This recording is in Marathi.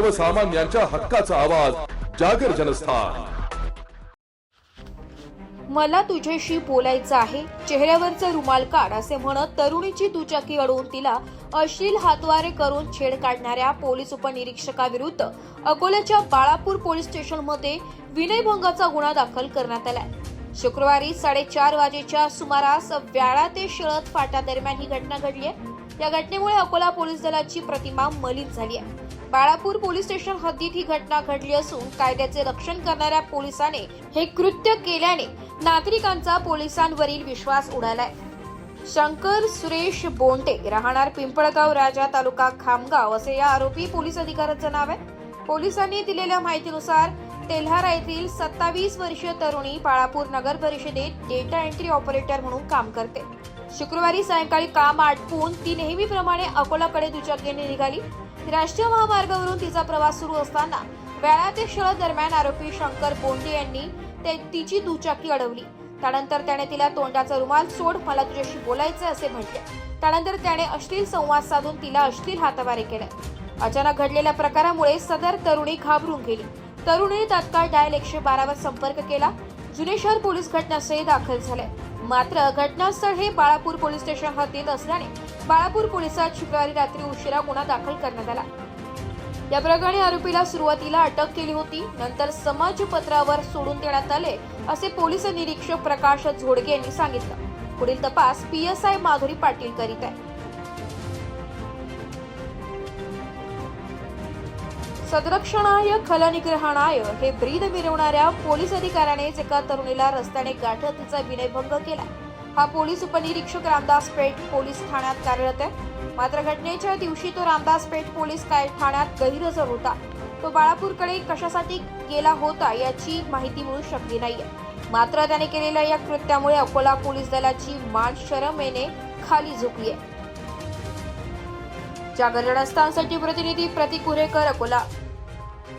सर्वसामान्यांच्या हक्काचा आवाज जागर जनस्थान. मला तुझ्याशी बोलायचं आहे चेहऱ्यावरचा रुमाल काढ असे म्हणत तरुणीची दुचाकी अडवून तिला अश्लील हातवारे करून छेड काढणाऱ्या पोलीस उपनिरीक्षकाविरुद्ध अकोल्याच्या बाळापूर पोलीस स्टेशनमध्ये विनयभंगाचा गुन्हा दाखल करण्यात आलाय. शुक्रवारी साडेचार वाजेच्या सुमारास व्याळा ते शळद फाटा दरम्यान ही घटना घडली आहे. या घटनेमुळे अकोला पोलीस दलाची प्रतिमा मलिन झाली आहे. बाळापूर पोलीस स्टेशन हद्दीत ही घटना घडली असून कायद्याचे रक्षण करणाऱ्या पोलिसाने हे कृत्य केल्याने नागरिकांचा पोलिसांवरील विश्वास उडालाय. शंकर सुरेश बोंटे राहणार पिंपळगाव राजा तालुका खामगाव असे या आरोपी पोलीस अधिकाऱ्याचं नाव आहे. पोलिसांनी दिलेल्या माहितीनुसार तेल्हारा येथील सत्तावीस वर्षीय तरुणी बाळापूर नगर परिषदेत डेटा एंट्री ऑपरेटर म्हणून काम करते. शुक्रवारी सायंकाळी काम आटपून ती नेहमीप्रमाणे अकोलाकडे दुचाकीने निघाली. राष्ट्रीय महामार्गावरून तिचा प्रवास सुरू असताना वेळा ते शहर दरम्यान आरोपी शंकर बोंडे यांनी ते तिची दुचाकी अडवली. त्यानंतर त्याने तिला तोंडाचा रुमाल सोड मला तुझ्याशी बोलायचं असे म्हटले. त्यानंतर त्याने अश्लील संवाद साधून तिला अश्लील हातावारे केले. अचानक घडलेल्या प्रकारामुळे सदर तरुणी घाबरून गेली. तरुणीने तात्काळ डायल एकशे बारावर संपर्क केला. जुने शहर पोलीस घटनास्थळी दाखल झाले. मात्र घटनास्थळ हे बाळापूर पोलीस स्टेशन हद्दीत असल्याने बाळापूर पोलिसात शुक्रवारी रात्री उशिरा गुन्हा दाखल करण्यात आला. या प्रकरणी आरोपीला सुरुवातीला अटक केली होती नंतर समाजपत्रावर सोडून देण्यात आले असे पोलीस निरीक्षक प्रकाश झोडगे यांनी सांगितलं. पुढील तपास पीएसआय माधुरी पाटील करीत आहे. सदरक्षणाय खलनिग्रहणाय हे ब्रीद मिरवणाऱ्या पोलीस अधिकाऱ्यानेच एका तरुणीला रस्त्याने गाठत तिचा विनयभंग केला. हा पोलीस उपनिरीक्षक रामदास पेठ पोलीस ठाण्यात कार्यरत आहे. मात्र घटनेच्या दिवशी तो रामदास पेठ पोलीस काय ठाण्यात गैरहजर होता? तो बाळापूरकडे कशासाठी गेला होता याची माहिती मिळू शकली नाहीये. मात्र त्याने केलेल्या या कृत्यामुळे अकोला पोलीस दलाची मान शरमेने खाली झुकली आहे जागर प्रतिनिधी प्रतिकुरेकर अकोला.